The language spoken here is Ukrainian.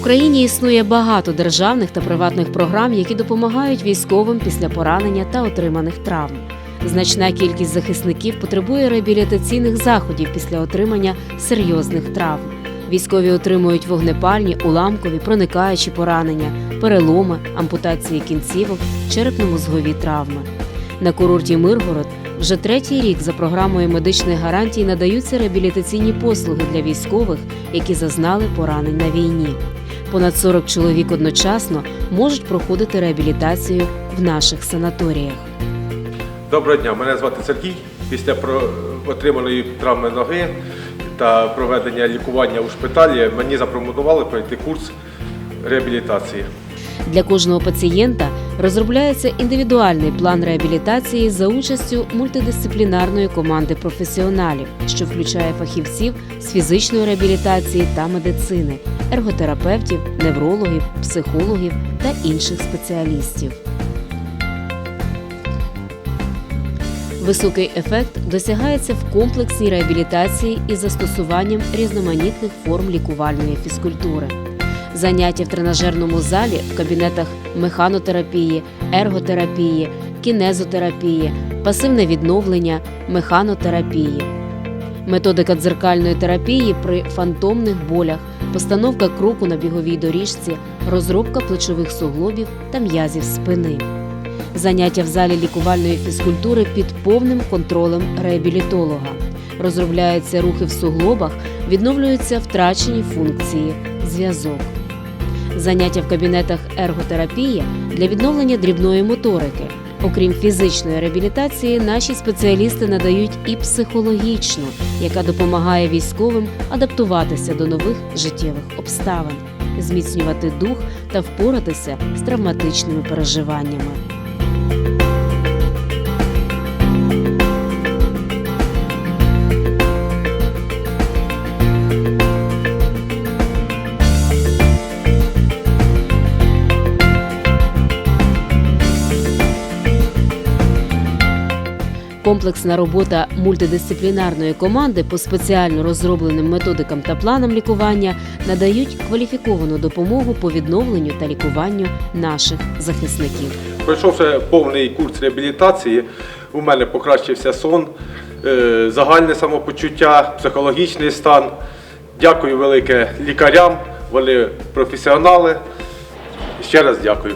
Україні існує багато державних та приватних програм, які допомагають військовим після поранення та отриманих травм. Значна кількість захисників потребує реабілітаційних заходів після отримання серйозних травм. Військові отримують вогнепальні, уламкові, проникаючі поранення, переломи, ампутації кінцівок, черепно-мозгові травми. На курорті Миргород вже третій рік за програмою медичних гарантій надаються реабілітаційні послуги для військових, які зазнали поранень на війні. Понад 40 чоловік одночасно можуть проходити реабілітацію в наших санаторіях. Доброго дня, мене звати Сергій. Після отриманої травми ноги та проведення лікування у шпиталі мені запропонували пройти курс реабілітації. Для кожного пацієнта розробляється індивідуальний план реабілітації за участю мультидисциплінарної команди професіоналів, що включає фахівців з фізичної реабілітації та медицини, ерготерапевтів, неврологів, психологів та інших спеціалістів. Високий ефект досягається в комплексній реабілітації із застосуванням різноманітних форм лікувальної фізкультури. Заняття в тренажерному залі в кабінетах механотерапії, ерготерапії, кінезотерапії, пасивне відновлення, механотерапії. Методика дзеркальної терапії при фантомних болях, постановка кроку на біговій доріжці, розробка плечових суглобів та м'язів спини. Заняття в залі лікувальної фізкультури під повним контролем реабілітолога. Розробляються рухи в суглобах, відновлюються втрачені функції, зв'язок. Заняття в кабінетах ерготерапії для відновлення дрібної моторики. Окрім фізичної реабілітації, наші спеціалісти надають і психологічну, яка допомагає військовим адаптуватися до нових життєвих обставин, зміцнювати дух та впоратися з травматичними переживаннями. Комплексна робота мультидисциплінарної команди по спеціально розробленим методикам та планам лікування надають кваліфіковану допомогу по відновленню та лікуванню наших захисників. Пройшовши повний курс реабілітації, у мене покращився сон, е, загальне самопочуття, психологічний стан. Дякую велике лікарям, вони професіонали. Ще раз дякую.